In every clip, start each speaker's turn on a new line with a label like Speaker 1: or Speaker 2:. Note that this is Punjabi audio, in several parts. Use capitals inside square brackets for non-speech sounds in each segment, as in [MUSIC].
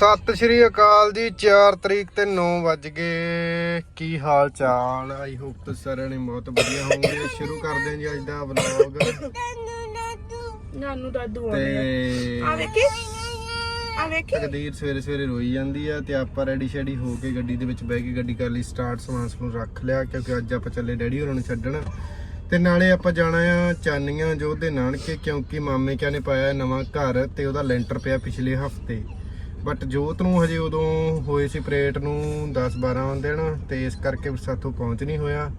Speaker 1: ਸਤਿ ਸ਼੍ਰੀ ਅਕਾਲ ਜੀ 4 ਤਰੀਕ ਤੇ 9 ਵੱਜ ਗਏ। ਕੀ ਹਾਲ ਚਾਲ? ਆਈ ਹੋਪ ਤੁਸੀਂ ਸਾਰਿਆਂ ਨੇ ਬਹੁਤ ਵਧੀਆ ਹੋਵੋਗੇ। ਸ਼ੁਰੂ ਕਰਦੇ ਹਾਂ ਜੀ ਅੱਜ ਦਾ ਵਲੌਗ
Speaker 2: ਨਾਨੂ ਦਾਦੂ
Speaker 1: ਤੇ
Speaker 2: ਆ ਵੇਖੀ? ਆ ਵੇਖੀ?
Speaker 1: ਤਕਦੀਰ ਸਵੇਰੇ ਸਵੇਰੇ ਰੋਈ ਜਾਂਦੀ ਆ ਤੇ ਆਪਾਂ ਰੈਡੀ ਸ਼ੈਡੀ ਹੋ ਕੇ ਗੱਡੀ ਦੇ ਵਿੱਚ ਬਹਿ ਕੇ ਗੱਡੀ ਕਰ ਲਈ ਸਟਾਰਟ ਸਮਾਨ ਸਮੂਨ ਰੱਖ ਲਿਆ ਕਿਉਂਕਿ ਅੱਜ ਆਪਾਂ ਚੱਲੇ ਡੈਡੀ ਹੋਰਾਂ ਨੂੰ ਛੱਡਣ। ਤੇ ਨਾਲੇ ਆਪਾਂ ਜਾਣਾ ਆ ਚਾਨੀਆਂ ਜੋ ਦੇ ਨਾਨਕੇ ਕਿਉਂਕਿ ਮਾਮੇ ਕਿਆ ਨੇ ਪਾਇਆ ਨਵਾਂ ਘਰ ਤੇ ਉਹਦਾ ਲੈਂਟਰ ਪਿਆ ਪਿਛਲੇ ਹਫ਼ਤੇ। ਬਟ ਜੋਤ ਨੂੰ ਹਜੇ ਉਦੋਂ ਹੋਏ ਸੀ ਪ੍ਰੇਟ ਨੂੰ 10 12 ਦਿਨ ਤੇ ਇਸ ਕਰਕੇ ਸਾਥੋਂ ਪਹੁੰਚ ਨਹੀਂ ਹੋਇਆ।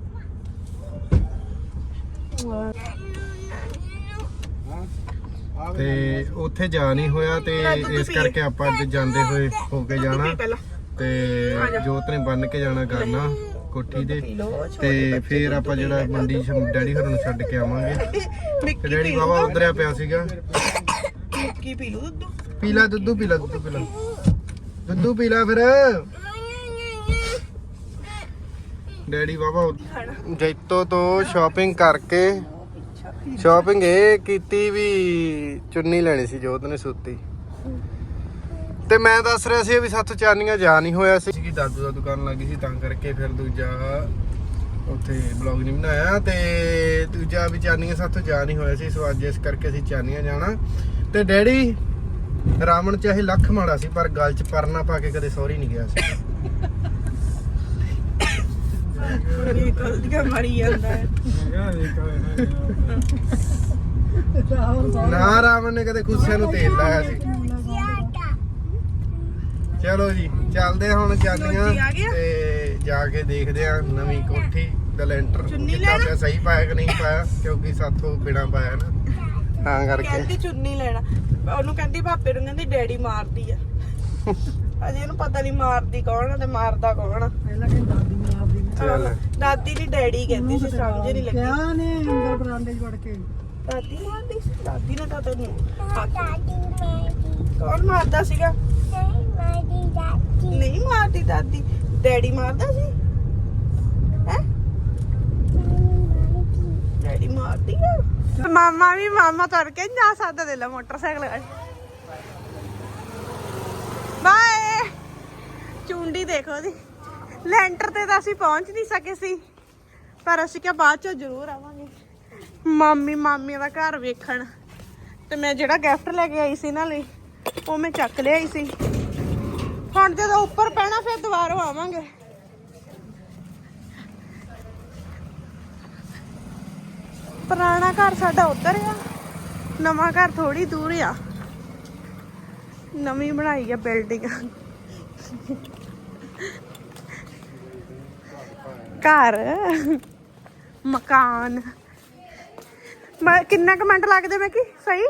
Speaker 1: ਤੇ ਉੱਥੇ ਜਾ ਨਹੀਂ ਹੋਇਆ ਤੇ ਇਸ ਕਰਕੇ ਆਪਾਂ ਅੱਜ ਜਾਂਦੇ ਹੋਏ ਹੋ ਕੇ ਜਾਣਾ। ਤੇ ਜੋਤ ਨੇ ਬੰਨ ਕੇ ਜਾਣਾ ਕਰਨਾ ਕੋਠੀ ਦੇ। ਤੇ ਫੇਰ ਆਪਾਂ ਜਿਹੜਾ ਮੰਡੀ ਡੈਡੀ ਹੋਰਾਂ ਨੂੰ ਛੱਡ ਕੇ ਆਵਾਂਗੇ। [LAUGHS] ਡੈਡੀ ਬਾਬਾ ਉਧਰਿਆ ਪਿਆ ਸੀਗਾ।
Speaker 2: ਮਿੱਕੀ ਪੀ ਲੋ ਦੁੱਧ।
Speaker 1: ਪੀਲਾ ਦੁੱਧੂ ਪੀਲਾ ਦੁੱਧੂ ਪੀਲਾ ਦੁੱਧੂ ਪੀਲਾ ਫਿਰ। ਡੈਡੀ ਬਾਬਾ ਜੈਤੋ ਤੋਂ ਸ਼ਾਪਿੰਗ ਕਰਕੇ ਸ਼ਾਪਿੰਗ ਇਹ ਕੀਤੀ ਵੀ ਚੁੰਨੀ ਲੈਣੀ ਸੀ, ਜੋਤ ਨੇ ਸੂਤੀ। ਤੇ ਮੈਂ ਦੱਸ ਰਿਹਾ ਸੀ ਵੀ ਸਾਥੋਂ ਚਾਨੀਆਂ ਜਾ ਨਹੀਂ ਹੋਇਆ ਸੀ। ਕਿ ਦਾਦੂ ਦਾ ਦੁਕਾਨ ਲੱਗੀ ਸੀ, ਤਾਂ ਕਰਕੇ ਫਿਰ ਦੂਜਾ ਉੱਥੇ ਬਲੌਗ ਨਹੀਂ ਬਣਾਇਆ ਤੇ ਦੂਜਾ ਵੀ ਚਾਨੀਆਂ ਸਾਥੋਂ ਜਾ ਨਹੀਂ ਹੋਇਆ ਸੀ, ਸੋ ਅੱਜ ਇਸ ਕਰਕੇ ਅਸੀਂ ਚਾਨੀਆਂ ਜਾਣਾ। ਤੇ ਡੈਡੀ ਰਾਵਣ ਚਾਹੇ ਲੱਖ ਮਾੜਾ ਸੀ ਪਰ ਗੱਲ 'ਚ ਪਰਨਾ ਪਾ ਕੇ ਕਦੇ ਸੌਰੀ ਨਹੀਂ ਗਿਆ ਸੀ।
Speaker 2: ਬੜੀ ਗਲਤੀਆਂ ਮਾਰੀ ਜਾਂਦਾ ਹੈ
Speaker 1: ਨਾ ਰਾਵਣ ਨੇ ਕਦੇ ਖੁੱਸਿਆਂ ਨੂੰ ਤੇਲ ਲਾਇਆ ਸੀ। ਚਲੋ ਜੀ ਚੱਲਦੇ ਹਾਂ ਹੁਣ ਚਾਨੀਆਂ? ਤੇ ਜਾ ਕੇ ਦੇਖਦੇ ਆ ਨਵੀਂ ਕੋਠੀ ਦਾ ਲੈਂਟਰ ਕਿੱਦਾਂ? ਪਿਆ ਸਹੀ ਪਾਇਆ ਕਿ ਨਹੀਂ ਪਾਇਆ ਕਿਉਂਕਿ ਸਾਥੋਂ ਬਿਨਾ ਪਾਇਆ ਨਾ। ਤਾਂ ਕਰਕੇ।
Speaker 2: ਕਹਿੰਦੀ ਚੁੰਨੀ ਲੈਣਾ। ਉਹਨੂੰ ਕਹਿੰਦੀ ਭਾਪੇ ਨੂੰ ਕਹਿੰਦੀ ਡੈਡੀ ਮਾਰਦੀ ਆ। ਅਜੇ ਇਹਨੂੰ ਪਤਾ ਨਹੀਂ ਮਾਰਦੀ ਕੌਣ ਆ ਤੇ ਮਾਰਦਾ ਕੌਣ ਆ।
Speaker 1: ਚੱਲ
Speaker 2: ਦਾਦੀ ਨਹੀਂ ਡੈਡੀ ਕਹਿੰਦੀ ਸੀ ਸਮਝ ਨਹੀਂ ਲੱਗੀ।
Speaker 3: ਕਿਆ ਨੇ ਅੰਦਰ ਬਰਾਂਡੇ 'ਚ ਵੜ ਕੇ।
Speaker 2: ਦਾਦੀ ਮਾਰਦੀ ਸੀ ਦਾਦੀ ਨੇ ਤਾਂ ਤੈਨੂੰ ਕੌਣ ਮਾਰਦਾ ਸੀਗਾ? ਨਹੀਂ ਮਾਰਦੀ ਦਾਦੀ। ਡੈਡੀ ਮਾਰਦਾ ਸੀ? ਹੈ? ਡੈਡੀ ਮਾਰਦੀ ਆ? ਮਾਮਾ ਵੀ ਮਾਮਾ ਤੁਰ ਕੇ ਨੀ ਜਾ ਸਕਦਾ, ਦੇ ਲਾ ਮੋਟਰਸਾਈਕਲ ਬਾਏ। ਚੁੰਡੀ ਦੇਖੋ ਦੀ ਲੈਂਟਰ ਤੇ ਤਾਂ ਅਸੀਂ ਪਹੁੰਚ ਨਹੀਂ ਸਕੇ ਸੀ, ਪਰ ਅਸੀਂ ਕਿਹਾ ਬਾਅਦ ਚੋਂ ਜ਼ਰੂਰ ਆਵਾਂਗੇ। ਮਾਮੀ ਮਾਮੀ ਦਾ ਘਰ ਵੇਖਣ। ਤੇ ਮੈਂ ਜਿਹੜਾ ਗਿਫਟ ਲੈ ਕੇ ਆਈ ਸੀ ਨਾ ਲਈ, ਉਹ ਮੈਂ ਚੱਕ ਲਿਆਈ ਸੀ। ਹੁਣ ਜਦੋਂ ਉੱਪਰ ਪੈਣਾ, ਫਿਰ ਦੁਬਾਰਾ ਆਵਾਂਗੇ। ਪੁਰਾਣਾ ਘਰ ਸਾਡਾ ਉੱਧਰ ਆ। ਨਵਾਂ ਘਰ ਥੋੜੀ ਦੂਰ ਆ। ਨਵੀਂ ਬਣਾਈ ਆ ਬਿਲਡਿੰਗ ਘਰ ਮਕਾਨ। ਮੈਂ ਕਿੰਨਾ ਕੁ ਮਿੰਟ ਲੱਗਦੇ ਮੈਂ ਕੀ? ਸਹੀ?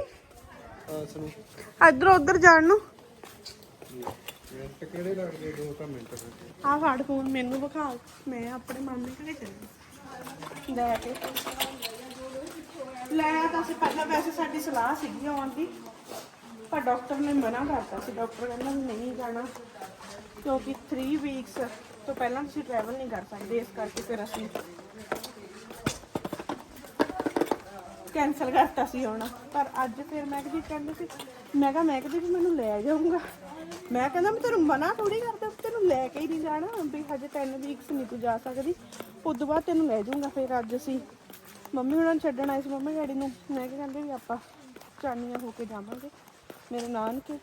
Speaker 2: ਇੱਧਰੋਂ ਉੱਧਰ ਜਾਣ ਨੂੰ।
Speaker 1: ਕਿਹੜੇ ਲੱਗਦੇ ਦੋ ਤਾਂ ਮਿੰਟ
Speaker 2: ਆਹ ਫੜ ਫੋਨ ਮੈਨੂੰ ਵਿਖਾ ਮੈਂ ਆਪਣੇ ਮਾਮੇ ਘਰੇ ਚੱਲੀ। ਲੈ ਕੇ। ਲੈ ਤਾਂ ਅਸੀਂ ਪਹਿਲਾਂ ਵੈਸੇ ਸਾਡੀ ਸਲਾਹ ਸੀਗੀ ਆਉਣ ਦੀ, ਪਰ ਡਾਕਟਰ ਨੇ ਮਨਾ ਕਰਤਾ ਸੀ। ਡਾਕਟਰ ਕਹਿੰਦਾ ਵੀ ਨਹੀਂ ਜਾਣਾ, ਕਿਉਂਕਿ 3 ਵੀਕਸ ਤੋਂ ਪਹਿਲਾਂ ਤੁਸੀਂ ਟਰੈਵਲ ਨਹੀਂ ਕਰ ਸਕਦੇ, ਇਸ ਕਰਕੇ ਫਿਰ ਅਸੀਂ ਕੈਨਸਲ ਕਰਤਾ ਸੀ ਆਉਣਾ। ਪਰ ਅੱਜ ਫਿਰ ਮੈਂ ਕਿਹਾ ਕਹਿੰਦੇ ਸੀ, ਮੈਂ ਕਿਹਾ ਮੈਂ ਕਿਹਾ ਵੀ ਮੈਨੂੰ ਲੈ ਜਾਊਂਗਾ। ਮੈਂ ਕਹਿੰਦਾ, ਮੈਂ ਤੈਨੂੰ ਮਨਾ ਥੋੜੀ ਕਰਦਾ ਤੈਨੂੰ ਲੈ ਕੇ ਹੀ ਨਹੀਂ ਜਾਣਾ, ਵੀ ਹਜੇ 3 ਵੀਕਸ ਨਹੀਂ ਤੂੰ ਜਾ ਸਕਦੀ। ਉਸ ਤੋਂ ਬਾਅਦ ਤੈਨੂੰ ਲੈ ਜਾਊਂਗਾ ਫਿਰ ਅੱਜ ਅਸੀਂ। ਮੰਮੀ ਉਹਨਾਂ ਨੂੰ ਛੱਡਣ ਆਏ ਸੀ ਮੰਮੀ ਡੈਡੀ ਨੂੰ। ਮੈਂ ਕਿਹਾ ਕਹਿੰਦੇ ਵੀ ਆਪਾਂ ਚਾਨੀਆਂ ਹੋ ਕੇ ਜਾਵਾਂਗੇ ਮੇਰੇ ਨਾਨਕੇ।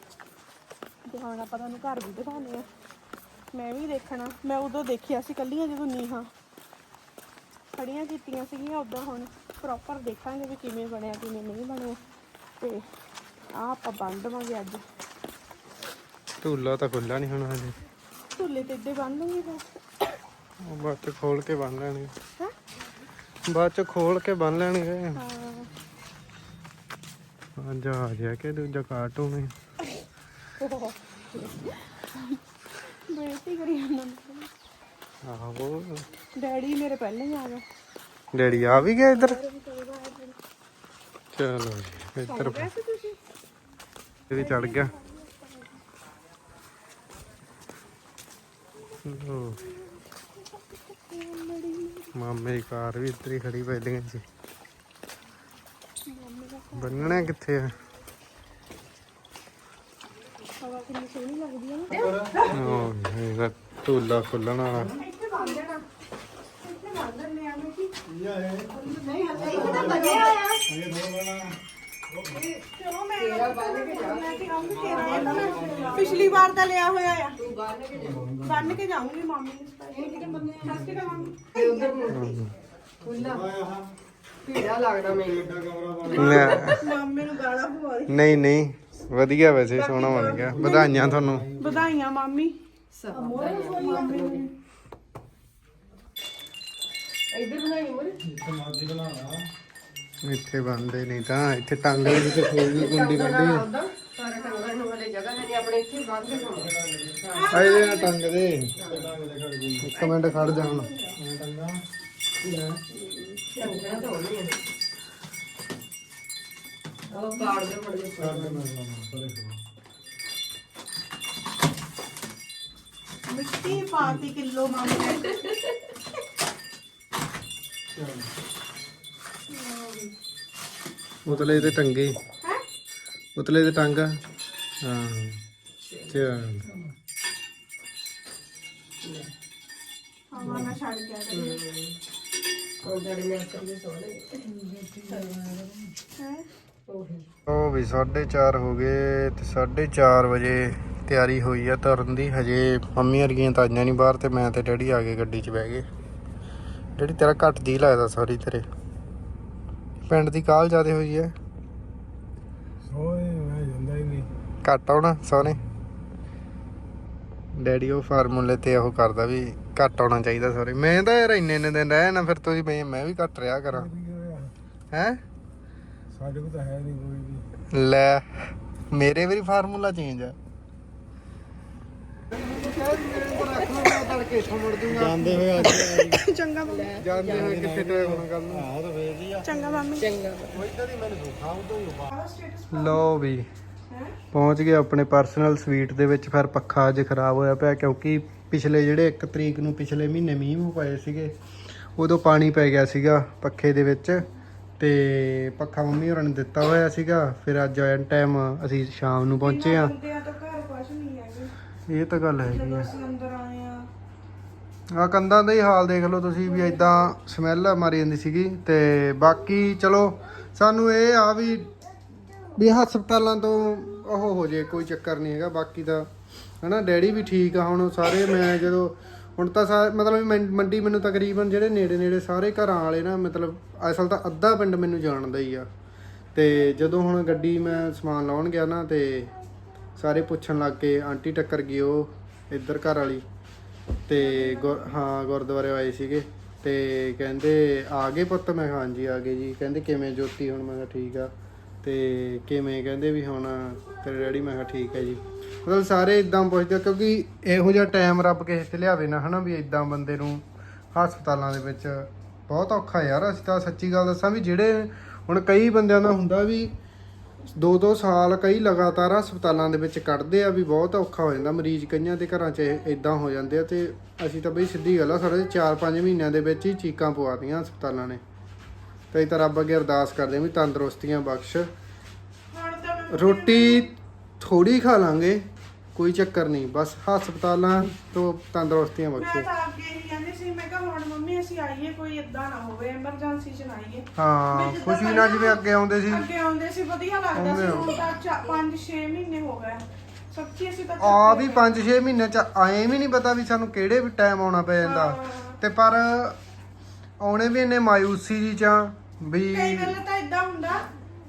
Speaker 2: ਤੇ ਹੁਣ ਆਪਾਂ ਤੁਹਾਨੂੰ ਘਰ ਵੀ ਦਿਖਾਉਂਦੇ ਆ ਮੈਂ ਵੀ ਦੇਖਣਾ ਮੈਂ ਉਦੋਂ ਦੇਖਿਆ ਸੀ ਕੱਲੀਆਂ ਜਦੋਂ ਨੀਹਾਂ ਖੜੀਆਂ ਕੀਤੀਆਂ ਸੀਗੀਆਂ ਉਦੋਂ ਹੁਣ ਪ੍ਰੋਪਰ ਦੇਖਾਂਗੇ ਵੀ ਕਿਵੇਂ ਬਣਿਆ ਕਿਵੇਂ ਨਹੀਂ ਬਣਿਆ। ਤੇ ਆ ਆਪਾਂ ਬੰਨ ਦੇਵਾਂਗੇ ਅੱਜ।
Speaker 1: ਢੂਲਾ ਤਾਂ ਖੁੱਲਾ ਨਹੀਂ ਹੋਣਾ ਹਜੇ।
Speaker 2: ਢੁੱਲੇ ਤੇ ਇੱਦੇ ਬੰਨ ਲੂੰਗੀ ਫਿਰ
Speaker 1: ਉਹ ਚ ਖੋਲ ਕੇ ਬੰਨ ਲੈਣਗੇ
Speaker 2: ਹੈਂ?
Speaker 1: ਬਾਅਦ ਚ ਖੋਲ ਕੇ ਬੰਨ ਲੈਣਗੇ।
Speaker 2: ਹਾਂ।
Speaker 1: ਹਾਂ ਜਹਾਜ਼ ਹੈ ਕਿ ਦੂਜਾ ਕਾਰਟੂਨ ਹੈ।
Speaker 2: ਬੇਇੱਜ਼ਤੀ ਕਰੀ ਜਾਂਦਾ ਮੈਂ।
Speaker 1: ਆਹੋ।
Speaker 2: ਡੈਡੀ ਮੇਰੇ ਪਹਿਲਾਂ ਹੀ ਆ ਗਏ।
Speaker 1: ਡੈਡੀ ਆ ਵੀ ਗਿਆ ਇੱਧਰ? ਚਲੋ ਜੀ ਇੱਧਰ ਇਹ ਵੀ ਚੜ ਗਿਆ। ਲਓ। ਮਾਮੇ ਦੀ ਕਾਰ ਵੀ ਇੱਧਰ ਹੀ ਖੜੀ ਪੈਦੀਆਂ ਸੀ ਬੰਨਣਾ ਕਿੱਥੇ ਆ?
Speaker 2: ਹਵਾ ਕਿੰਨੀ ਸੋਹਣੀ ਲੱਗਦੀ ਨਾ।
Speaker 1: ਉਹ ਇਹਦਾ ਢੋਲਾ ਖੁੱਲਣ। ਵਾਲਾ
Speaker 2: ਇੱਥੇ ਬੰਨ ਦੇਣਾ ਇੱਥੇ ਬੰਨ ਦਿੰਦੇ ਆ ਮੈਂ ਕਿ ਚਲੋ ਮੈਂ ਲੈ ਕੇ ਆਉਂਗੀ ਤੇਰਾ ਇਹ ਤਾਂ ਮੈਂ ਪਿਛਲੀ ਵਾਰ ਦਾ ਲਿਆ ਹੋਇਆ ਆ। ਬੰਨ ਕੇ ਜਾਊਂਗੀ ਮਾਮੀ ਨੂੰ
Speaker 3: ਲੱਗਦਾ ਮੈਨੂੰ
Speaker 1: ਲੈ,
Speaker 2: ਮਾਮੇ ਗਾਲਾਂ ਪਵਾ
Speaker 1: ਨਹੀਂ ਨਹੀਂ। ਵਧੀਆ ਵੈਸੇ ਸੋਹਣਾ ਬਣ ਗਿਆ। ਵਧਾਈਆਂ ਤੁਹਾਨੂੰ।
Speaker 2: ਵਧਾਈਆਂ ਮਾਮੀ।
Speaker 3: ਇੱਧਰ ਬਣਾਈ ਮੋਰ
Speaker 1: ਇੱਥੇ ਬੰਦੇ ਨਹੀਂ ਤਾਂ, ਇੱਥੇ ਟੰਗ ਦੇ ਵਿੱਚ ਕੋਈ ਵੀ ਗੁੰਡੀ ਕੱਢੀ
Speaker 3: ਆਉਂਦਾ ਪਰ ਟੰਗਣ ਨੂੰ ਵਾਲੇ ਜਗ੍ਹਾ ਹੈ ਆਪਣੇ ਇੱਥੇ ਬੰਦ ਹੋਣਾ
Speaker 1: ਆ ਇਹਦੇ ਟੰਗ ਦੇ। ਇੱਕ ਮਿੰਟ ਖੜ ਜਾ ਹੁਣ।
Speaker 3: ਟੰਗਣਾ ਤਾਂ ਹੋਣੀ ਹੈ ਉਹ ਕਾਰਡ ਦੇ ਫੜ ਦੇ
Speaker 2: ਮਿੱਟੀ ਪਾਤੀ ਕਿਲੋ ਮਾਮੀ। ਨੇ
Speaker 1: ਉਤਲੇ ਤੇ ਟੰਗੇ
Speaker 2: ਹੈ।
Speaker 1: ਉਤਲੇ ਤੇ ਟੰਗ ਹਾਂ। ਚੱਲ
Speaker 2: ਹਵਾ ਨਾ ਛੱਡ ਕੇ ਆ ਗਈ
Speaker 3: ਉਹ ਜਿਹੜੇ ਨੇ ਕਰੀਏ ਸੋਹਣੇ
Speaker 2: ਹੈ?
Speaker 1: ਉਹ ਵੀ 4:30 ਹੋ ਗਏ ਤੇ 4:30 ਵਜੇ ਤਿਆਰੀ ਹੋਈ ਆ ਤੁਰਨ ਦੀ। ਹਜੇ ਮੰਮੀ ਵਰਗੀਆਂ ਤਾਂ ਆਈਆਂ ਨਹੀਂ ਬਾਹਰ ਤੇ ਮੈਂ ਤੇ ਡੈਡੀ ਆ ਗਏ ਗੱਡੀ 'ਚ ਬਹਿ ਗਏ। ਡੈਡੀ ਤੇਰਾ ਘੱਟ ਜੀ ਲੱਗਦਾ ਸੌਰੀ ਤੇਰੇ। ਪਿੰਡ ਦੀ ਕਾਲ ਜ਼ਿਆਦੇ ਹੋਈ ਹੈ।
Speaker 4: ਓਏ ਮੈਂ ਜਾਂਦਾ ਹੀ ਨਹੀਂ।
Speaker 1: ਘੱਟ ਆਉਣਾ ਸੋਨੇ ਡੈਡੀ ਉਹ ਫਾਰਮੂਲੇ ਤੇ ਉਹ ਕਰਦਾ ਵੀ ਘੱਟ ਆਉਣਾ ਚਾਹੀਦਾ ਸੌਰੀ ਮੈਂ ਤਾਂ ਯਾਰ ਇੰਨੇ ਇੰਨੇ ਦਿਨ ਰਹਿ ਨਾ ਫਿਰ ਤੁਸੀਂ ਮੈਂ ਮੈਂ ਵੀ ਘੱਟ ਰਿਹਾ ਕਰਾਂ। ਹੈ?
Speaker 4: ਸਾਡੇ ਕੋਲ ਤਾਂ ਹੈ ਨਹੀਂ ਕੋਈ ਵੀ।
Speaker 1: ਲੈ ਮੇਰੇ ਵੀ ਫਾਰਮੂਲਾ ਚੇਂਜ ਆ। ਜਾਂਦੇ ਹੋਏ ਅੱਜ [COUGHS]
Speaker 2: ਚੰਗਾ ਮਾਮੀ।
Speaker 1: ਜਾਂਦੇ ਹੋਏ ਕਿੱਥੇ ਟਾਈਮ ਹੋਣਾ ਕੱਲ ਨੂੰ? ਆਹ ਤਾਂ ਵੇਖਦੀ ਆ?
Speaker 2: ਚੰਗਾ ਮਾਮੀ।
Speaker 3: ਚੰਗਾ।
Speaker 1: ਲਓ ਵੀ ਪਹੁੰਚ ਗਏ ਆਪਣੇ ਪਰਸਨਲ ਸਵੀਟ ਦੇ ਵਿੱਚ ਫਿਰ ਪੱਖਾ ਅੱਜ ਖਰਾਬ ਹੋਇਆ ਪਿਆ ਕਿਉਂਕਿ ਪਿਛਲੇ ਜਿਹੜੇ 1 ਤਰੀਕ ਨੂੰ ਪਿਛਲੇ ਮਹੀਨੇ ਮੀਂਹ ਮੂੰਹ ਪਏ ਸੀਗੇ ਉਦੋਂ ਪਾਣੀ ਪੈ ਗਿਆ ਸੀਗਾ ਪੱਖੇ ਦੇ ਵਿੱਚ ਤੇ ਪੱਖਾ ਮੰਮੀ ਹੋਰਾਂ ਨੇ ਦਿੱਤਾ ਹੋਇਆ ਸੀਗਾ ਫਿਰ ਅੱਜ ਐਨ ਟਾਈਮ ਅਸੀਂ ਸ਼ਾਮ ਨੂੰ ਪਹੁੰਚੇ ਆ। ਇਹ ਤਾਂ ਗੱਲ ਹੈਗੀ ਆ।
Speaker 2: ਅਸੀਂ ਅੰਦਰ ਆਏ ਆ
Speaker 1: ਆ ਕੰਧਾਂ ਦਾ ਹੀ ਹਾਲ ਦੇਖ ਲਓ ਤੁਸੀਂ ਵੀ ਇਦਾਂ ਸਮੈਲ ਮਾਰੀ ਜਾਂਦੀ ਸੀਗੀ ਤੇ ਬਾਕੀ ਚਲੋ, ਸਾਨੂੰ ਇਹ ਆ ਵੀ ਵੀ ਹਸਪਤਾਲਾਂ ਤੋਂ ਉਹ ਹੋ ਜੇ, ਕੋਈ ਚੱਕਰ ਨਹੀਂ ਹੈਗਾ, ਬਾਕੀ ਤਾਂ ਹਨਾ, ਡੈਡੀ ਵੀ ਠੀਕ ਆ ਹੁਣ, ਸਾਰੇ ਮੈਂ ਜਦੋਂ ਹੁਣ ਤਾਂ ਸਾ- ਮਤਲਬ ਮੰਡੀ ਮੈਨੂੰ ਤਕਰੀਬਨ ਜਿਹੜੇ ਨੇੜੇ ਨੇੜੇ ਸਾਰੇ ਘਰਾਂ ਵਾਲੇ ਨਾ, ਮਤਲਬ ਅਸਲ ਤਾਂ ਅੱਧਾ ਪਿੰਡ ਮੈਨੂੰ ਜਾਣਦਾ ਹੀ ਆ। ਤੇ ਜਦੋਂ ਹੁਣ ਗੱਡੀ ਮੈਂ ਸਮਾਨ ਲਾਉਣ ਗਿਆ ਨਾ, ਤੇ ਸਾਰੇ ਪੁੱਛਣ ਲੱਗ ਕੇ ਆਂਟੀ ਟੱਕਰ ਗਈ ਉਹ, ਇੱਧਰ ਘਰ ਵਾਲੀ। ਤੇ ਗੁਰ- ਹਾਂ, ਗੁਰਦੁਆਰੇ ਆਏ ਸੀਗੇ। ਤੇ ਕਹਿੰਦੇ, ਆ ਗਏ ਪੁੱਤ? ਮੈਂ ਕਿਹਾ, ਹਾਂਜੀ, ਆ ਗਏ ਜੀ। ਕਹਿੰਦੇ, ਕਿਵੇਂ ਜੋਤੀ? ਹੁਣ ਮੈਂ ਕਿਹਾ, ਠੀਕ ਆ। ਤੇ ਕਿਵੇਂ? ਕਹਿੰਦੇ ਵੀ ਹੁਣ ਤੇਰੇ ਡੈਡੀ, ਮੈਂ ਕਿਹਾ, ਠੀਕ ਹੈ ਜੀ। ਮਤਲਬ ਸਾਰੇ ਇਦਾਂ ਪੁੱਛਦੇ ਆ, ਕਿਉਂਕਿ ਇਹੋ ਜਿਹਾ ਟਾਈਮ ਰੱਬ ਕਿਸੇ ਤੇ ਲਿਆਵੇ ਨਾ, ਹਨਾ, ਵੀ ਇਦਾਂ ਬੰਦੇ ਨੂੰ ਹਸਪਤਾਲਾਂ ਦੇ ਵਿੱਚ ਬਹੁਤ ਔਖਾ ਯਾਰ। ਅਸੀਂ ਤਾਂ ਸੱਚੀ ਗੱਲ ਦੱਸਾਂ ਵੀ ਜਿਹੜੇ ਹੁਣ ਕਈ ਬੰਦਿਆਂ ਦਾ ਹੁੰਦਾ ਵੀ ਦੋ ਦੋ ਸਾਲ ਕਈ ਲਗਾਤਾਰ ਹਸਪਤਾਲਾਂ ਦੇ ਵਿੱਚ ਕੱਢਦੇ ਆ ਵੀ ਬਹੁਤ ਔਖਾ ਹੋ ਜਾਂਦਾ, ਮਰੀਜ਼ ਕਈਆਂ ਦੇ ਘਰਾਂ 'ਚ ਇਦਾਂ ਹੋ ਜਾਂਦੇ ਆ ਤੇ ਅਸੀਂ ਤਾਂ ਬਈ ਸਿੱਧੀ ਗੱਲ ਆ, ਸਾਡੇ 4-5 ਮਹੀਨਿਆਂ ਦੇ ਵਿੱਚ ਹੀ ਚੀਕਾਂ ਪਵਾਤੀਆਂ ਹਸਪਤਾਲਾਂ ਨੇ। ਤੇ ਤਾਂ ਰੱਬ ਅੱਗੇ ਅਰਦਾਸ ਕਰਦੇ ਵੀ ਤੰਦਰੁਸਤੀਆਂ ਬਖਸ਼। ਰੋਟੀ ਥੋੜੀ ਖਾ ਲਾਂਗੇ, ਕੋਈ ਚੱਕਰ ਨਹੀਂ, ਬਸ ਹਸਪਤਾਲਾਂ ਤੋਂ ਤੰਦਰੁਸਤੀਆਂ
Speaker 2: ਮੈਂ
Speaker 1: ਬਖਸ਼ੇ
Speaker 2: ਮੈਂ ਕਿਹਾ ਹੁਣ ਮੰਮੀ ਅਸੀਂ ਆਈਏ ਕੋਈ ਇਦਾਂ ਨਾ ਹੋਵੇ ਐਮਰਜੈਂਸੀ ਚ ਨਾ ਆਈਏ।
Speaker 1: ਹਾਂ
Speaker 2: ਜਿੱਦਾਂ
Speaker 1: ਖੁਸ਼ੀ ਨਾਲ ਜਿਵੇਂ ਅੱਗੇ ਆਉਂਦੇ ਸੀ।
Speaker 2: ਅੱਗੇ ਆਉਂਦੇ ਸੀ ਵਧੀਆ ਲੱਗਦਾ ਸੀ। ਹੁਣ ਤਾਂ 5-6 ਮਹੀਨੇ ਹੋ ਗਏ। ਸੱਚੀ ਅਸੀਂ ਤਾਂ
Speaker 1: ਆ ਵੀ 5-6 ਮਹੀਨੇ ਚ ਆਏ ਵੀ ਨਹੀਂ ਪਤਾ ਵੀ ਸਾਨੂੰ ਕਿਹੜੇ ਵੀ ਟਾਈਮ ਆਉਣਾ ਪੈ ਜਾਂਦਾ। ਤੇ ਪਰ ਆਉਣੇ ਵੀ ਇੰਨੇ ਮਾਇੂਸੀ ਜੀ ਚ ਵੀ
Speaker 2: ਕਈ ਵੇਲੇ ਤਾਂ ਇਦਾਂ ਹੁੰਦਾ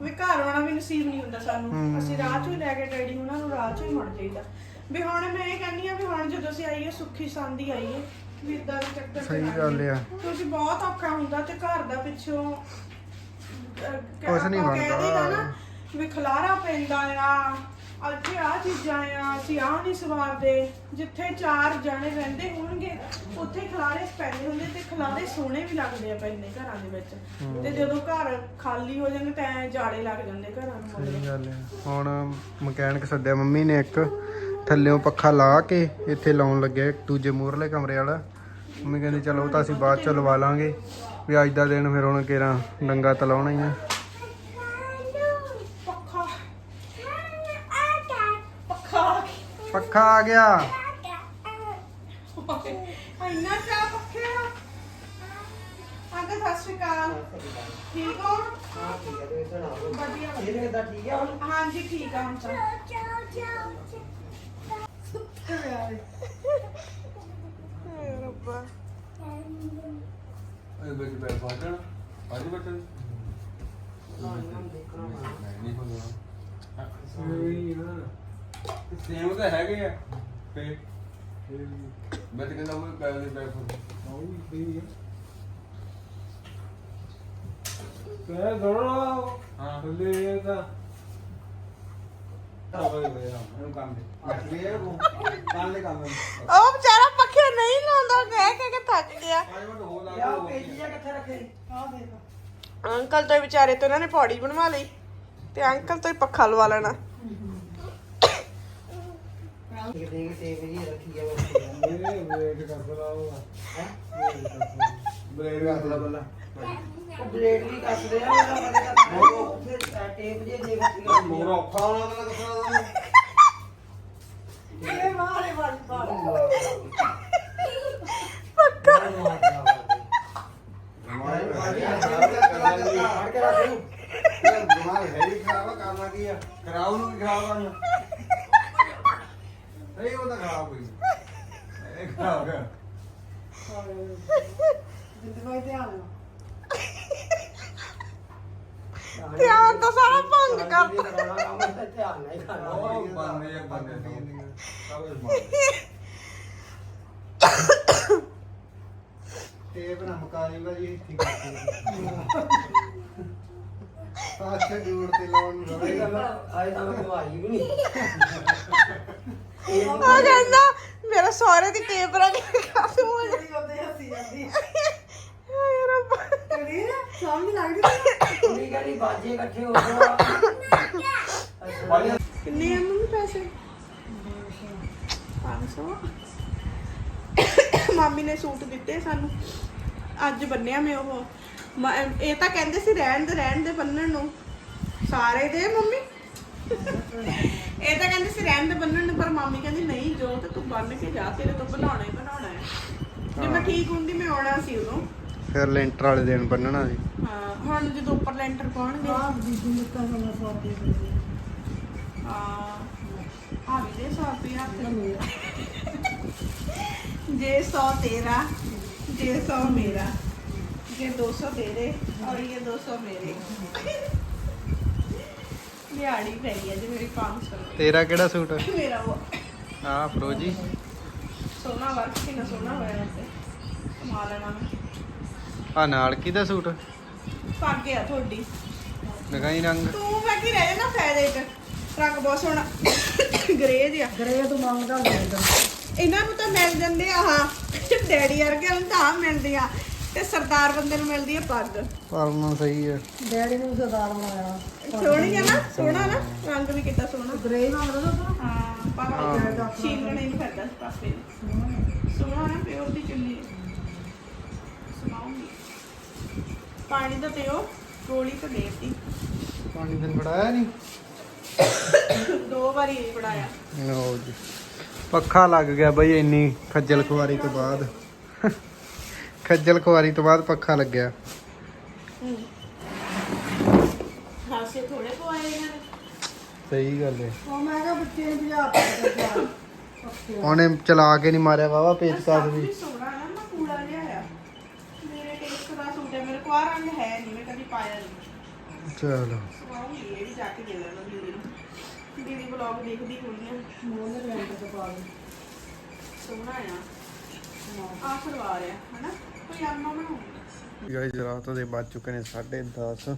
Speaker 2: ਵੀ ਘਰ ਆਉਣਾ ਵੀ ਨਸੀਬ ਨਹੀਂ ਹੁੰਦਾ ਸਾਨੂੰ। ਅਸੀਂ ਰਾਹ ਚੋਂ ਹੀ ਲੈ ਕੇ ਡੈਡੀ ਉਹਨਾਂ ਨੂੰ ਰਾਹ ਚੋਂ ਹੀ ਮੁੜ ਜਾਈਦਾ। ਵੀ ਹੁਣ ਮੈਂ ਇਹ ਕਹਿੰਦੀ ਆ ਵੀ ਹੁਣ ਜਦੋਂ ਅਸੀਂ ਆਈਏ ਸੁੱਖੀ ਸੰਦੀ ਆਈਏ ਵੀ ਇਦਾਂ ਦੇ ਚੱਕਰ ਚ
Speaker 1: ਸਹੀ
Speaker 2: ਨਾ
Speaker 1: ਗੱਲ। ਆ।
Speaker 2: ਕਿਉਂਕਿ ਬਹੁਤ ਔਖਾ ਹੁੰਦਾ ਤੇ ਘਰ ਦਾ ਪਿੱਛੋਂ ਅਹ,
Speaker 1: ਕੁਛ ਨੀ
Speaker 2: ਆਪਾਂ ਕਹਿ
Speaker 1: ਬਣਦਾ।
Speaker 2: ਦਈਦਾ ਨਾ ਵੀ ਖਲਾਰਾ ਪੈਂਦਾ ਆ ਇੱਥੇ ਆ ਚੀਜ਼ਾਂ ਆ ਅਸੀਂ ਆ ਨਹੀਂ ਸਵਾਰਦੇ। ਜਿੱਥੇ ਚਾਰ ਜਣੇ ਰਹਿੰਦੇ ਹੋਣਗੇ ਉੱਥੇ ਖਲਾਰੇ ਪੈਂਦੇ ਹੁੰਦੇ ਤੇ ਖਲਾਰੇ ਸੋਹਣੇ ਵੀ ਲੱਗਦੇ ਆ ਪੈਂਦੇ ਘਰਾਂ ਦੇ ਵਿੱਚ। ਤੇ ਜਦੋਂ ਘਰ ਖਾਲੀ ਹੋ ਜਾਂਦੇ ਤਾਂ ਐਂ ਜਾੜੇ ਲੱਗ ਜਾਂਦੇ ਘਰਾਂ ਨੂੰ।
Speaker 1: ਸਹੀ ਗੱਲ ਆ। ਹੁਣ ਮਕੈਨਿਕ ਸੱਦਿਆ ਮੰਮੀ ਨੇ ਇੱਕ। ਥੱਲਿਓਂ ਪੱਖਾ ਲਾ ਕੇ ਇੱਥੇ ਲਾਉਣ ਲੱਗਿਆ ਦੂਜੇ ਮੂਹਰਲੇ ਕਮਰੇ ਵਾਲਾ। ਮੰਮੀ ਕਹਿੰਦੀ ਚਲੋ ਉਹ ਤਾਂ ਅਸੀਂ ਬਾਅਦ ਚ ਲਵਾ ਲਾਂਗੇ। ਵੀ ਅੱਜ ਦਾ ਦਿਨ ਫਿਰ ਹੁਣ ਕੇਰਾ ਡੰਗਾ ਤਾਂ ਲਾਉਣਾ ਹੀ ਆ।
Speaker 2: ਪੱਖਾ।
Speaker 1: ਆ ਗਿਆ।
Speaker 2: ਇੰਨਾ ਚਾਹ ਪੱਖੇ ਆ। ਅੰਕਲ ਸਤਿ ਸ਼੍ਰੀ ਅਕਾਲ। ਠੀਕ ਹੋ? ਵਧੀਆ। ਵਧੀਆ ਹਾਂਜੀ ਠੀਕ ਆ ਹੁਣ ਤਾਂ। ਹਾਏ ਰੱਬਾ।
Speaker 5: ਇਹ ਵਿੱਚ ਬੈਠ ਫਾਟਣ ਅੱਜ ਬੈਠਣ ਨਹੀਂ ਹੁੰਦਾ ਸੇਮ ਤਾਂ ਹੈਗੇ ਆ। ਤੇ ਮੈਂ ਤਾਂ ਕਹਿੰਦਾ ਉਹ ਪੈਰ ਦੇ
Speaker 4: ਕਹਿ ਦੋੜਾ।
Speaker 5: ਹਾਂ।
Speaker 4: ਥੱਲੇ ਤਾਂ
Speaker 2: ਉਹ ਵਿਚਾਰਾ ਪੱਖੇ ਨਹੀਂ ਲਾਉਂਦਾ ਕਹਿ ਕਹਿ ਕੇ ਥੱਕ ਗਿਆ। ਅੰਕਲ ਤੋਂ ਹੀ ਵਿਚਾਰੇ ਤੋਂ ਇਹਨਾਂ ਨੇ ਪੌੜੀ ਬਣਵਾ ਲਈ ਤੇ ਅੰਕਲ ਤੋਂ ਹੀ ਪੱਖਾ ਲਵਾ ਲੈਣਾ।
Speaker 4: ਇਹ ਵੇਟ ਕਰਦਾ ਉਹ
Speaker 5: ਬਲੇਡ ਰੱਖ ਲਾ ਪਹਿਲਾਂ
Speaker 6: ਬਲੇਡ ਵੀ ਕੱਟਦੇ ਆ ਉਹਦਾ ਕਦੇ ਕੱਟਦੇ ਫਿਰ ਟੇਪ ਜੇ ਦੇ ਵਿੱਚ
Speaker 5: ਮੋਰ ਔਖਾ ਹੋਣਾ ਤਾਂ ਦੱਸਣਾ
Speaker 6: ਇਹ ਮਾਰੇ ਵਾਲੀ ਬਾਲ
Speaker 5: ਫੜ ਕੇ ਰੱਖ ਲੂ ਦਿਮਾਗ ਹੈ ਹੀ ਖਰਾਬ ਆ ਕਰਨਾ ਕੀ ਆ? ਖਰਾਬ ਨੂੰ ਕੀ ਖਰਾਬ ਕਰਨਾ। ਨਹੀਂ ਉਹ ਤਾਂ ਖਰਾਬ ਹੋਈ। ਇਹ ਖਰਾਬ ਹੈ
Speaker 6: ਧਿਆਨ
Speaker 2: ਧਿਆਨ ਤਾਂ ਸਾਰਾ ਭੰਗ ਕਰਤਾ।
Speaker 6: ਕਰਦਾ ਧਿਆਨ ਨਹੀਂ ਕਰਨਾ।
Speaker 5: ਉਹ ਬੰਦੇ ਆ ਬੰਦੇ ਸਭ ਕੁਝ
Speaker 1: ਟੇਪ ਨਾ ਮਕਾਲੀ ਵਾਲੀ ਇੱਥੇ ਕਰਦੀ ਪਾਛੇ ਦੂਰ ਤੇ ਲਾਉਣ ਨੂੰ
Speaker 6: ਇਹ ਗੱਲ ਆਏ ਤਾਂ ਮੈਂ ਘਵਾਈ ਵੀ ਨਹੀਂ।
Speaker 2: ਉਹ ਕਹਿੰਦਾ ਮੇਰਾ ਸਹੁਰੇ ਦੀ ਟੇਪ ਕੇ ਕਾਫੀ ਹੋ ਜਾ
Speaker 6: ਉਹਦੇ ਹੱਸੀ ਜਾਂਦੀ ਕਰੀ ਨਾ ਸਾਹਮਣੇ ਲੱਗਦੀ ਕੁੜੀ ਕਹਿੰਦੀ ਬਾਜੇ ਇਕੱਠੇ ਹੋ ਗਏ
Speaker 2: ਕਿੰਨੇ ਆ ਮੰਮੀ ਪੈਸੇ? 500 ਮਾਮੀ ਨੇ ਸੂਟ ਦਿੱਤੇ ਸਾਨੂੰ। ਅੱਜ ਬੰਨਿਆ ਮੈਂ ਉਹ। ਇਹ ਤਾਂ ਕਹਿੰਦੇ ਸੀ ਰਹਿਣ ਦੇ ਰਹਿਣ ਦੇ ਬੰਨਣ ਨੂੰ। ਸਾਰੇ ਦੇ ਮੰਮੀ? ਇਹ ਤਾਂ ਕਹਿੰਦੇ ਸੀ ਰਹਿਣ ਦੇ ਬੰਨਣ ਨੂੰ ਪਰ ਮਾਮੀ ਕਹਿੰਦੀ ਨਹੀਂ ਜੋ ਤੇ ਤੂੰ ਬੰਨ ਕੇ ਜਾ ਤੇਰੇ ਤੋਂ ਬਣਾਉਣਾ ਹੀ ਬਣਾਉਣਾ ਹੈ। ਜੇ ਮੈਂ ਠੀਕ ਹੁੰਦੀ ਮੈਂ ਆਉਣਾ ਸੀ ਉਦੋਂ।
Speaker 1: ਫਿਰ ਲੈਂਟਰ ਵਾਲੇ ਦਿਨ ਬੰਨਣਾ ਸੀ
Speaker 2: ਹਾਂ ਹੁਣ ਜਦੋਂ ਉੱਪਰ ਲੈਂਟਰ ਪਾਉਣਗੇ
Speaker 6: ਆਹ ਬੀਬੀ ਨਿੱਕਾ ਹੋਣਾ ਸੌਦੀ
Speaker 2: ਹਾਂ ਆ ਵੀ ਦੇ 100 ਰੁਪਏ ਹੱਥ ਮੇਰਾ ਜੇ 100 ਤੇਰਾ ਜੇ 100 ਮੇਰਾ ਜੇ 200 ਤੇਰੇ और ये 200 मेरे ਦਿਹਾੜੀ ਪੈ ਗਈ ਅੱਜ ਮੇਰੀ 500 ਰੁਪਏ
Speaker 1: ਤੇਰਾ ਕਿਹੜਾ ਸੂਟ
Speaker 2: ਮੇਰਾ ਉਹ
Speaker 1: ਆ ਫਰੋਜੀ
Speaker 2: ਸੋਨਾ ਵਰਕ ਕਿੰਨਾ ਸੋਨਾ ਹੋਇਆ ਤੇ ਕਮਾ ਲੈਣਾ ਮੈਂ
Speaker 1: ਆ ਨਾਲ ਕਿਹਦਾ ਸੂਟ?
Speaker 2: ਪੱਗ ਗਿਆ ਤੁਹਾਡੀ।
Speaker 1: ਲਗਾਈ ਰੰਗ।
Speaker 2: ਤੂੰ ਮੈਂ ਕੀ ਰਹਿ ਜਾਣਾ ਫਾਇਦੇ ਚ? ਰੰਗ ਬਹੁਤ ਸੋਹਣਾ। ਗ੍ਰੇ ਜਿਹਾ
Speaker 6: ਗਰੇ ਤੋਂ ਮੰਗਦਾ ਹੁੰਦਾ
Speaker 2: ਇਹਨਾਂ ਨੂੰ ਤਾਂ ਮਿਲ ਜਾਂਦੇ ਆ ਆਹ। ਡੈਡੀ ਵਰਗੇ ਨੂੰ ਤਾਂ ਆਹ ਮਿਲਦੀ ਆ। ਤੇ ਸਰਦਾਰ ਬੰਦੇ ਨੂੰ ਮਿਲਦੀ ਆ ਪੱਗ।
Speaker 1: ਪਰਨਾ ਸਹੀ ਹੈ
Speaker 6: ਡੈਡੀ ਨੂੰ ਸਰਦਾਰ ਬਣਾਇਆ।
Speaker 2: ਸੋਹਣੀ ਆ ਨਾ? ਸੋਹਣਾ। ਨਾ? ਰੰਗ ਵੀ ਕਿੱਦਾਂ ਸੋਹਣਾ।
Speaker 6: ਗਰੇ ਮੰਗਦਾ ਤਾਂ?
Speaker 2: ਹਾਂ ਪਰ ਸ਼ੀਲਣੇ ਨਹੀਂ ਫਿਰਦਾ ਇਸ ਪਾਸੇ। ਨੂੰ। ਸੋਹਣਾ ਨਾ ਪਿਓਰ ਦੀ ਚੁੰਨੀ। ਸੁਣਾਉਂਗੀ। ਪਾਣੀ ਤਾਂ ਪਿਓ ਗੋਲੀ ਤਾਂ ਦੇਤੀ।
Speaker 1: ਪਾਣੀ ਫਿਰ ਫੜਾਇਆ ਨਹੀਂ?
Speaker 2: ਦੋ ਵਾਰੀ ਇਹ
Speaker 1: ਲਓ ਜੀ। ਪੱਖਾ ਲੱਗ ਗਿਆ ਬਈ ਇੰਨੀ ਖੱਜਲ ਖੁਆਰੀ ਤੋਂ ਬਾਅਦ। ਖੱਜਲ ਖੁਆਰੀ ਤੋਂ ਬਾਅਦ ਪੱਖਾ ਲੱਗਿਆ।
Speaker 2: ਹਾਸੇ ਥੋੜੇ ਪਵਾਏ ਇਹਨਾਂ ਨੇ।
Speaker 1: ਸਹੀ ਗੱਲ ਹੈ
Speaker 6: ਉਹ ਮੈਂ ਕਿਹਾ ਬੱਚੇ ਨੂੰ ਬੁਝਾ ਦਿੱਤਾ
Speaker 1: ਉਹਨੇ ਚਲਾ ਕੇ ਨਹੀਂ ਮਾਰਿਆ ਵਾਵਾ ਪੇਚਕਸ ਵੀ।
Speaker 2: ਸੋਹਣਾ ਨਾ ਮੈਂ ਕੂੜਾ ਲਿਆਇਆ ਮੇਰੇ ਟੇਸਟ ਦਾ ਹੈ ਆਹ ਰੰਗ ਹੈ ਨਹੀਂ ਮੈਂ ਕਦੀ ਪਾਇਆ ਨਹੀਂ।
Speaker 1: ਚਲੋ।
Speaker 2: ਸਵਾਉਂਗੀ ਇਹ ਵੀ ਜਾ ਕੇ ਦੇ ਲੈਣਾ ਦੀਦੀ ਨੂੰ। ਦੀਦੀ ਵਲੌਗ ਦੇਖਦੀ ਹੋਣੀ ਆ।
Speaker 6: ਮੋਨੇ ਰੈਂਟ ਤੇ ਪਾ ਦੇ
Speaker 2: ਸੋਹਣਾ ਆ। ਆ ਸਲਵਾਰ ਆ ਹਨਾ? ਕੋਈ ਆਮਾ ਬਣਾਉਂਗਾ
Speaker 1: ਗਾਇਸ ਰਾਤ ਦੇ ਵੱਜ ਚੁੱਕੇ ਨੇ 10:30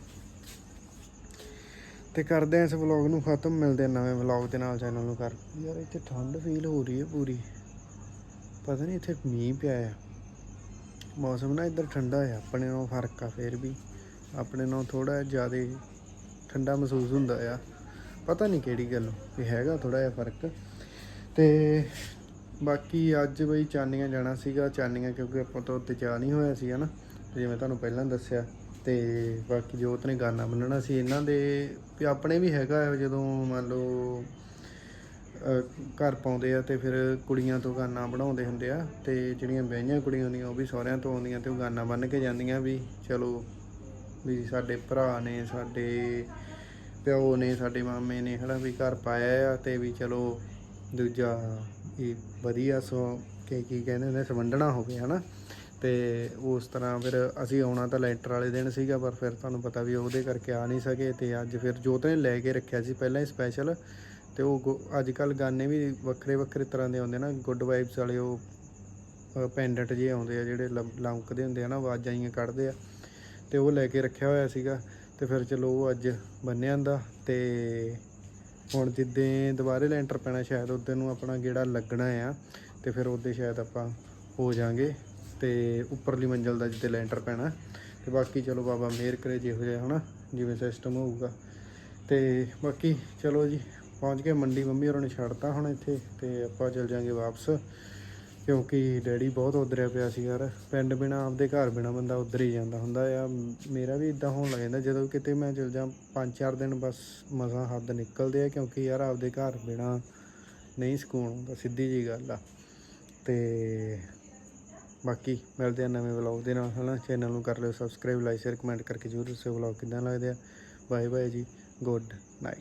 Speaker 1: ਤੇ ਕਰਦੇ ਆ ਇਸ ਵਲੌਗ ਨੂੰ ਖਤਮ ਮਿਲਦੇ ਆ ਨਵੇਂ ਵਲੌਗ ਦੇ ਨਾਲ ਚੈਨਲ ਨੂੰ ਕਰ। ਯਾਰ ਇੱਥੇ ਠੰਡ ਫੀਲ ਹੋ ਰਹੀ ਹੈ ਪੂਰੀ। ਪਤਾ ਨਹੀਂ ਇੱਥੇ ਮੀਂਹ ਪਿਆ ਆ। ਮੌਸਮ ਨਾ ਇੱਧਰ ਠੰਡਾ ਆ, ਆਪਣੇ ਨਾਲੋਂ ਫ਼ਰਕ ਆ ਫੇਰ ਵੀ। ਆਪਣੇ ਨਾਲੋਂ ਥੋੜਾ ਜ਼ਿਆਦਾ ਠੰਡਾ ਮਹਿਸੂਸ ਹੁੰਦਾ ਆ। ਪਤਾ ਨਹੀਂ ਕਿਹੜੀ ਗੱਲ, ਵੀ ਹੈਗਾ ਥੋੜਾ ਜਿਹਾ ਫ਼ਰਕ। ਤੇ ਬਾਕੀ ਅੱਜ ਬਈ ਚਾਨੀਆਂ ਜਾਣਾ ਸੀਗਾ, ਚਾਨੀਆਂ ਕਿਉਂਕਿ ਆਪਾਂ ਤੋਂ ਉੱਤੇ ਜਾ ਨਹੀਂ ਹੋਇਆ ਸੀ ਹਨਾ ਤੇ ਜਿਵੇਂ ਤੁਹਾਨੂੰ ਪਹਿਲਾਂ ਦੱਸਿਆ। ਤੇ ਬਾਕੀ ਜੋਤ ਨੇ ਗਾਣਾ ਮੰਨਣਾ ਸੀ, ਇਹਨਾਂ ਦੇ ਵੀ ਆਪਣੇ ਵੀ ਹੈਗਾ ਹੈ ਜਦੋਂ ਮੰਨ ਲਓ ਘਰ ਪਾਉਂਦੇ ਆ ਤੇ ਫਿਰ ਕੁੜੀਆਂ ਤੋਂ ਗਾਨਾ ਬਣਾਉਂਦੇ ਹੁੰਦੇ ਆ ਤੇ ਜਿਹੜੀਆਂ ਵਿਆਹੀਆਂ ਕੁੜੀਆਂ ਹੁੰਦੀਆਂ ਉਹ ਵੀ ਸਹੁਰਿਆਂ ਤੋਂ ਆਉਂਦੀਆਂ ਤੇ ਉਹ ਗਾਨਾ ਬੰਨ੍ਹ ਕੇ ਜਾਂਦੀਆਂ ਵੀ ਚਲੋ ਵੀ ਸਾਡੇ ਭਰਾ ਨੇ, ਸਾਡੇ ਪਿਓ ਨੇ, ਸਾਡੇ ਮਾਮੇ ਨੇ ਹਨਾ ਵੀ ਘਰ ਪਾਇਆ ਆ ਤੇ ਵੀ ਚਲੋ ਦੂਜਾ ਇਹ ਵਧੀਆ ਸੋ ਕਿ, ਕੀ ਕਹਿੰਦੇ ਹੁੰਦੇ ਸਵੰਡਣਾ ਹੋਵੇ ਹਨਾ। ਤੇ ਉਸ ਤਰ੍ਹਾਂ ਫਿਰ ਅਸੀਂ ਆਉਣਾ ਤਾਂ ਲੈਂਟਰ ਵਾਲੇ ਦਿਨ ਸੀਗਾ ਪਰ ਫਿਰ ਤੁਹਾਨੂੰ ਪਤਾ ਵੀ ਉਹਦੇ ਕਰਕੇ ਆ ਨਹੀਂ ਸਕੇ ਤੇ ਅੱਜ ਫਿਰ ਜੋਤ ਨੇ ਲੈ ਕੇ ਰੱਖਿਆ ਸੀ ਪਹਿਲਾਂ ਹੀ ਸਪੈਸ਼ਲ ਤੇ ਉਹ ਗੁ- ਅੱਜ ਕੱਲ ਗਾਨੇ ਵੀ ਵੱਖਰੇ ਵੱਖਰੇ ਤਰ੍ਹਾਂ ਦੇ ਆਉਂਦੇ ਨਾ ਗੁੱਡ ਵਾਈਬਸ ਵਾਲੇ ਉਹ ਪੈਂਡੈਂਟ ਜਿਹੇ ਆਉਂਦੇ ਆ, ਜਿਹੜੇ ਲੰਕਦੇ ਹੁੰਦੇ ਆ ਨਾ, ਆਵਾਜ਼ਾਂ ਜਿਹੀਆਂ ਕੱਢਦੇ ਆ। ਤੇ ਉਹ ਲੈ ਕੇ ਰੱਖਿਆ ਹੋਇਆ ਸੀਗਾ, ਤੇ ਫਿਰ ਚਲੋ ਉਹ ਅੱਜ ਬੰਨਿਆ ਦਾ ਤੇ ਹੁਣ ਜਿੱਦੇ ਦੁਬਾਰੇ ਲੈਂਟਰ ਪੈਣਾ, ਸ਼ਾਇਦ ਉਦੋਂ ਨੂੰ ਆਪਣਾ ਗੇੜਾ ਲੱਗਣਾ ਆ, ਤੇ ਫਿਰ ਉਹਦੇ ਸ਼ਾਇਦ ਆਪਾਂ ਹੋ ਜਾਾਂਗੇ। ਤੇ ਉੱਪਰਲੀ ਮੰਜ਼ਲ ਦਾ ਜਿੱਤੇ ਲੈਂਟਰ ਪੈਣਾ। ਤੇ ਬਾਕੀ ਚਲੋ ਬਾਬਾ ਮਿਹਰ ਕਰੇ ਜਿਹੋ ਜਿਹਾ, ਹਨਾ, ਜਿਵੇਂ ਸਿਸਟਮ ਹੋਊਗਾ। ਤੇ ਬਾਕੀ ਚਲੋ ਜੀ ਪਹੁੰਚ ਕੇ ਮੰਡੀ ਮੰਮੀ ਹੋਰਾਂ ਨੇ ਛੱਡਤਾ ਹੁਣ ਇੱਥੇ ਤੇ ਆਪਾਂ ਚੱਲ ਜਾਾਂਗੇ ਵਾਪਸ। ਕਿਉਂਕਿ ਡੈਡੀ ਬਹੁਤ ਉਧਰਿਆ ਪਿਆ ਸੀ ਯਾਰ। ਪਿੰਡ ਬਿਨਾ ਆਪਦੇ ਘਰ ਬਿਨਾ ਬੰਦਾ ਉਧਰ ਹੀ ਜਾਂਦਾ ਹੁੰਦਾ ਆ। ਮੇਰਾ ਵੀ ਇਦਾਂ ਹੋਣ ਲੱਗ ਜਾਂਦਾ, ਜਦੋਂ ਕਿਤੇ ਮੈਂ ਚਲ ਜਾ ਪੰਜ ਚਾਰ ਦਿਨ ਬਸ ਮਸਾਂ ਹੱਦ ਨਿਕਲਦੇ ਆ, ਕਿਉਂਕਿ ਯਾਰ ਆਪਦੇ ਘਰ ਬਿਨਾ ਨਹੀਂ ਸਕੂਨ ਹੁੰਦਾ, ਸਿੱਧੀ ਜੀ ਗੱਲ ਆ। ਤੇ ਬਾਕੀ ਮਿਲਦੇ ਆ ਨਵੇਂ ਵਲੌਗ ਦੇ ਨਾਲ, ਹਨਾ? ਚੈਨਲ ਨੂੰ ਕਰ ਲਿਓ ਸਬਸਕ੍ਰਾਈਬ ਲਾਈਕ ਸ਼ੇਅਰ ਕਮੈਂਟ ਕਰਕੇ ਜਰੂਰ ਦੱਸਿਓ ਵਲੌਗ ਕਿਦਾਂ ਲੱਗਦੇ ਆ। ਬਾਏ ਬਾਏ ਜੀ ਗੁੱਡ নাই